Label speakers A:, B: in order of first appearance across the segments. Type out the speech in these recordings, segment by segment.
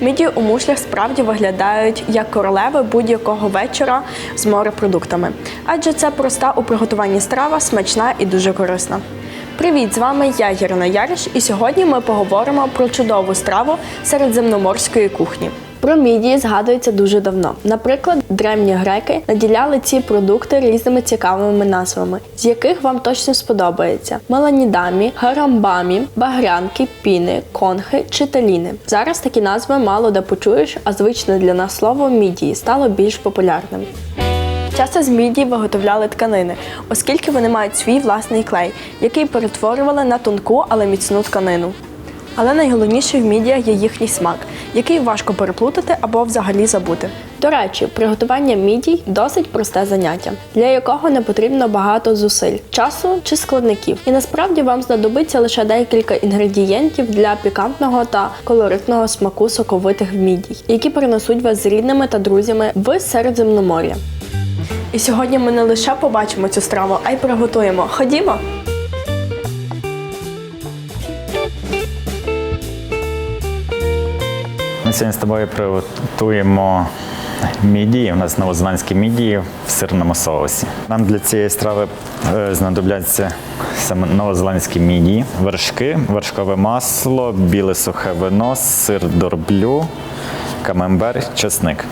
A: Мідії у мушлях справді виглядають як королеви будь-якого вечора з морепродуктами, адже це проста у приготуванні страва, смачна і дуже корисна. Привіт, з вами я Ярина Яриш, і сьогодні ми поговоримо про чудову страву середземноморської кухні. Про мідії згадується дуже давно. Наприклад, древні греки наділяли ці продукти різними цікавими назвами, з яких вам точно сподобається: меланідамі, гарамбамі, багрянки, піни, конхи чи таліни. Зараз такі назви мало де почуєш, а звичне для нас слово мідії стало більш популярним. Часто з мідії виготовляли тканини, оскільки вони мають свій власний клей, який перетворювали на тонку, але міцну тканину. Але найголовніше в мідіях є їхній смак, який важко переплутати або взагалі забути. До речі, приготування мідій досить просте заняття, для якого не потрібно багато зусиль, часу чи складників. І насправді вам знадобиться лише декілька інгредієнтів для пікантного та колоритного смаку соковитих мідій, які перенесуть вас з рідними та друзями в Середземномор'я. І сьогодні ми не лише побачимо цю страву, а й приготуємо. Ходімо!
B: Ми сьогодні з тобою приготуємо мідії. У нас новозеландські мідії в сирному соусі. Нам для цієї страви е, знадобляться саме новозеландські мідії, вершки, вершкове масло, біле сухе вино, сир дорблю, камембер, чесник.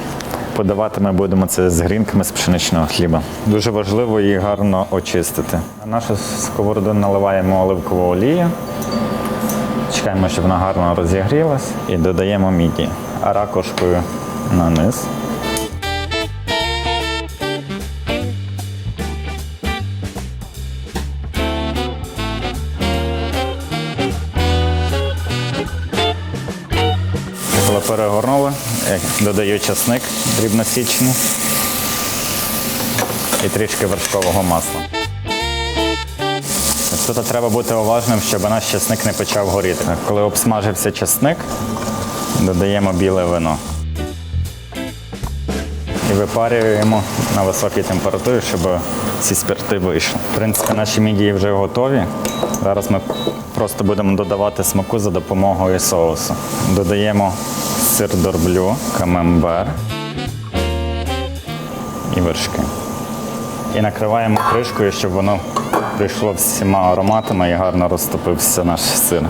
B: Подавати ми будемо це з грінками з пшеничного хліба. Дуже важливо її гарно очистити. На нашу сковороду наливаємо оливкову олію. Чекаємо, щоб вона гарно розігрілась і додаємо міді ракушкою на низ. Перегорнули, додаю часник дрібносічний і трішки вершкового масла. Тут треба бути уважним, щоб наш чесник не почав горіти. Коли обсмажився чесник, додаємо біле вино. І випарюємо на високій температурі, щоб ці спирти вийшли. В принципі, наші мідії вже готові. Зараз ми просто будемо додавати смаку за допомогою соусу. Додаємо сир дорблю, камембер і вершки. І накриваємо кришкою, щоб воно прийшло всіма ароматами і гарно розтопився наш сир.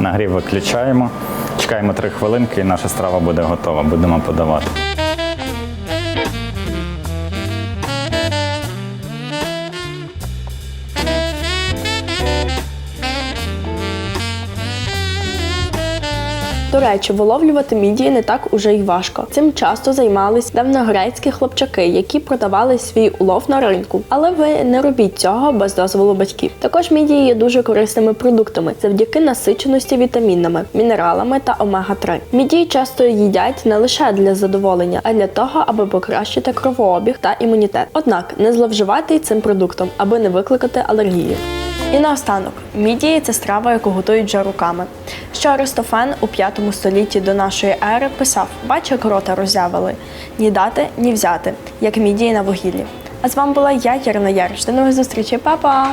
B: Нагрів виключаємо, чекаємо 3 хвилинки і наша страва буде готова. Будемо подавати.
A: До речі, виловлювати мідії не так уже й важко. Цим часто займались давньогрецькі хлопчаки, які продавали свій улов на ринку. Але ви не робіть цього без дозволу батьків. Також мідії є дуже корисними продуктами завдяки насиченості вітамінами, мінералами та омега-3. Мідії часто їдять не лише для задоволення, а для того, аби покращити кровообіг та імунітет. Однак не зловживати цим продуктом, аби не викликати алергію. І наостанок, мідії це страва, яку готують вже руками. Що Аристофен у 5 столітті до нашої ери писав: бач, як рота роззявили, ні дати, ні взяти, як мідії на вугіллі. А з вами була я, Ярина Яриш. До нових зустрічей, Па-па!